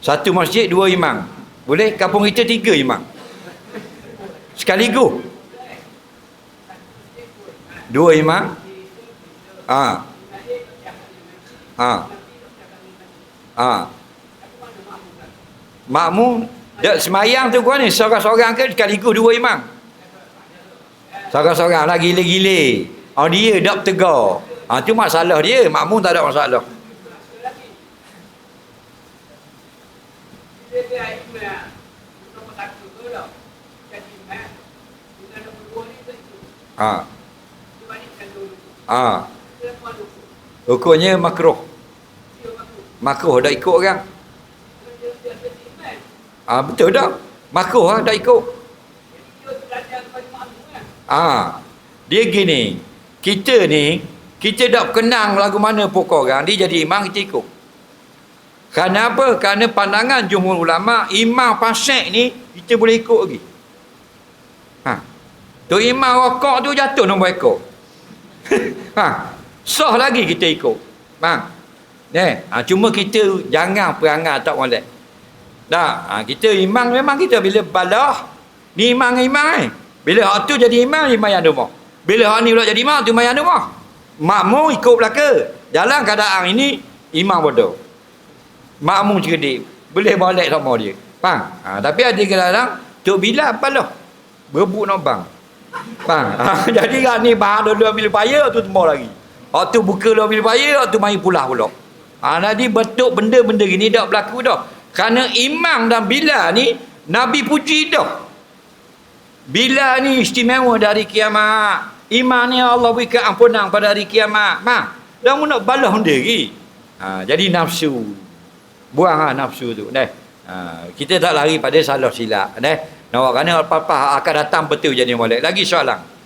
Satu masjid, dua imam. Boleh? Kampung kita tiga imam. Sekaligus. Dua imam. Ah. Ah. Ah. Makmum dak semayang tu kau ni seorang-seorang ke sekaligus dua imam. Seorang-seorang lah gila-gila. Oh dia dak tegar. Ha tu masalah dia, makmum tak ada masalah. Ha. Ha. Hukumnya makruh. Makruh dah ikut orang. Ah ha, betul dah. Makruh ah dah ikut. Ah. Dia gini. Kita ni kita tak kenang lagu mana pokok orang dia jadi imam kita ikut. Kerana apa? Kerana pandangan jumhur ulama imam fasik ni kita boleh ikut lagi. Ha. Tu imam rokok tu jatuh nombor ekor. ha. Sah lagi kita ikut. Faham? Ne, ha, cuma kita jangan perangai tak molek. Dah, ha, kita imam memang kita bila balah ni imam imam eh. Bila hak tu jadi imam imam yang rumah. Bila hak ni pula jadi imam tu imam yang rumah. Makmum ikut belaka. Dalam keadaan ini imam bodoh. Makmum cerdik. Boleh molek sama dia. Faham? Ha, tapi ada kadang Tok Bilal balah. Berebut nak bang. Faham? Ha, jadi kan ni bahan dulu ambil payah tu tembak lagi. Hak tu buka dulu ambil payah tu main pula pula. Ha, jadi betul benda-benda gini dah berlaku dah. Kerana imam dan Bilal ni Nabi puji dah. Bilal ni istimewa dari kiamat. Imam ni Allah berikan ampunan pada hari kiamat. Ma, dah mu nak balas lagi. Ha, jadi nafsu. Buang lah nafsu tu. Dah. Ha, kita tak lari pada salah silap. Dah. Nak kerana apa-apa akan datang betul jadi molek. Lagi soalan.